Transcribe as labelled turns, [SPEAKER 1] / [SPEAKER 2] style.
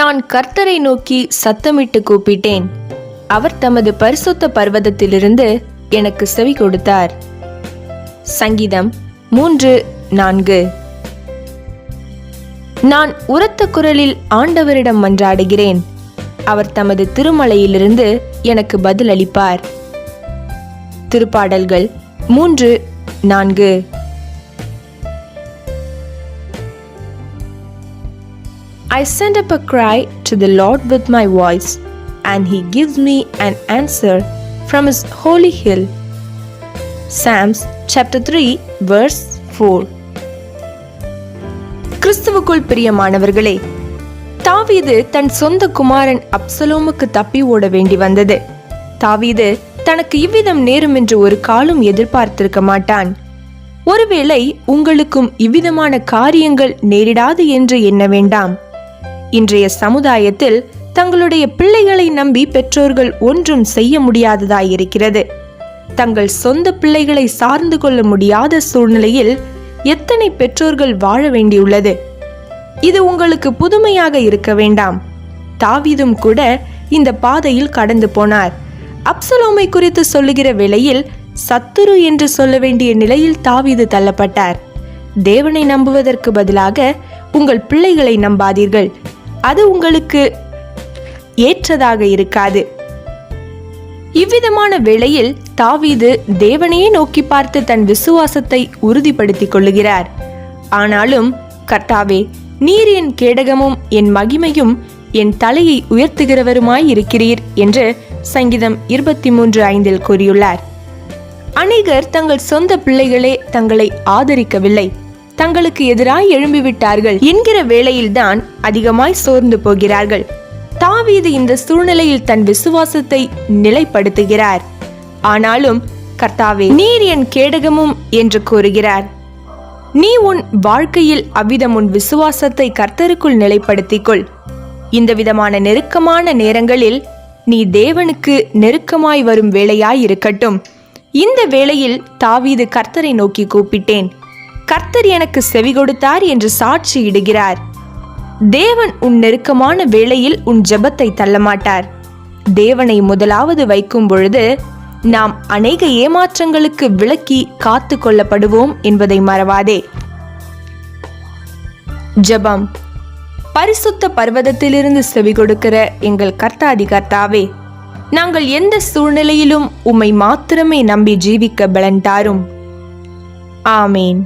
[SPEAKER 1] நான் கர்த்தரை நோக்கி சத்தமிட்டு கூப்பிட்டேன். அவர் தமது பரிசுத்த பர்வதத்திலிருந்து எனக்கு செவி கொடுத்தார். சங்கீதம் மூன்று நான்கு. நான் உரத்த குரலில் ஆண்டவரிடம் மன்றாடுகிறேன். அவர் தமது திருமலையிலிருந்து எனக்கு பதில் அளிப்பார் திருப்பாடல்கள் மூன்று நான்கு. I send up a cry to the Lord with my voice, and he gives me an answer from his holy hill. Psalms chapter 3, verse 4. கிறிஸ்துவுக்குள் பிரியமானவர்களே தாவீது தன் சொந்த குமாரன் அப்சலோமுக்கு தப்பி ஓட வேண்டி வந்தது தாவீது தனக்கு இவ்விதம் நேரும் என்று ஒரு காலம் எதிர்பார்த்திருக்க மாட்டான் ஒருவேளை உங்களுக்கும் இவ்விதமான காரியங்கள் நேரிடாது என்று எண்ண வேண்டாம் இன்றைய சமுதாயத்தில் தங்களுடைய பிள்ளைகளை நம்பி பெற்றோர்கள் ஒன்றும் செய்ய முடியாததாயிருக்கிறது. தங்கள் சொந்த பிள்ளைகளை சார்ந்து கொள்ள முடியாத சூழ்நிலையில் எத்தனை பெற்றோர்கள் வாழ வேண்டியுள்ளது? இது உங்களுக்கு புதுமையாக இருக்க வேண்டாம். தாவீதும் கூட இந்த பாதையில் கடந்து போனார். அப்சலோமை குறித்து சொல்லுகிற வேளையில் சத்துரு என்று சொல்ல வேண்டிய நிலையில் தாவீது தள்ளப்பட்டார். தேவனை நம்புவதற்கு பதிலாக உங்கள் பிள்ளைகளை நம்பாதீர்கள். அது உங்களுக்கு ஏற்றதாக இருக்காது. இவ்விதமான வேளையில் தாவீது தேவனையே நோக்கி பார்த்து தன் விசுவாசத்தை உறுதிப்படுத்திக் கொள்ளுகிறார். ஆனாலும் கர்த்தாவே நீர் என் கேடகமும் என் மகிமையும் என் தலையை உயர்த்துகிறவருமாய் இருக்கிறீர் என்று சங்கீதம் இருபத்தி மூன்று ஐந்தில் கூறியுள்ளார். அநேகர் தங்கள் சொந்த பிள்ளைகளே தங்களை ஆதரிக்கவில்லை. தங்களுக்கு எதிராய் எழும்பிவிட்டார்கள். என்கிற வேளையில்தான் அதிகமாய் சோர்ந்து போகிறார்கள். தாவீது இந்த சூழ்நிலையில் தன் விசுவாசத்தை நிலைப்படுத்துகிறார். ஆனாலும் கர்த்தாவே நீர் என் கேடகமும் என்று கூறுகிறார். நீ உன் வாழ்க்கையில் அவ்விதம் உன் விசுவாசத்தை கர்த்தருக்குள் நிலைப்படுத்திக்கொள். இந்த விதமான நெருக்கமான நேரங்களில் நீ தேவனுக்கு நெருக்கமாய் வரும் வேளையாய் இருக்கட்டும். இந்த வேளையில் தாவீது கர்த்தரை நோக்கி கூப்பிட்டேன். கர்த்தர் எனக்கு செவி கொடுத்தார் என்று சாட்சியிடுகிறார். தேவன் உன் நெருக்கமான வேளையில் உன் ஜெபத்தை தள்ளமாட்டார். தேவனை முதலாவது வைக்கும் பொழுது நாம் அநேக ஏமாற்றங்களுக்கு விலக்கி காத்து கொள்ளப்படுவோம் என்பதை மறவாதே. ஜெபம். பரிசுத்த பர்வதத்திலிருந்து செவி கொடுக்கிற எங்கள் கர்த்தாதி கர்த்தாவே நாங்கள் எந்த சூழ்நிலையிலும் உம்மை மாத்திரமே நம்பி ஜீவிக்க பலன் தாரும் ஆமேன்.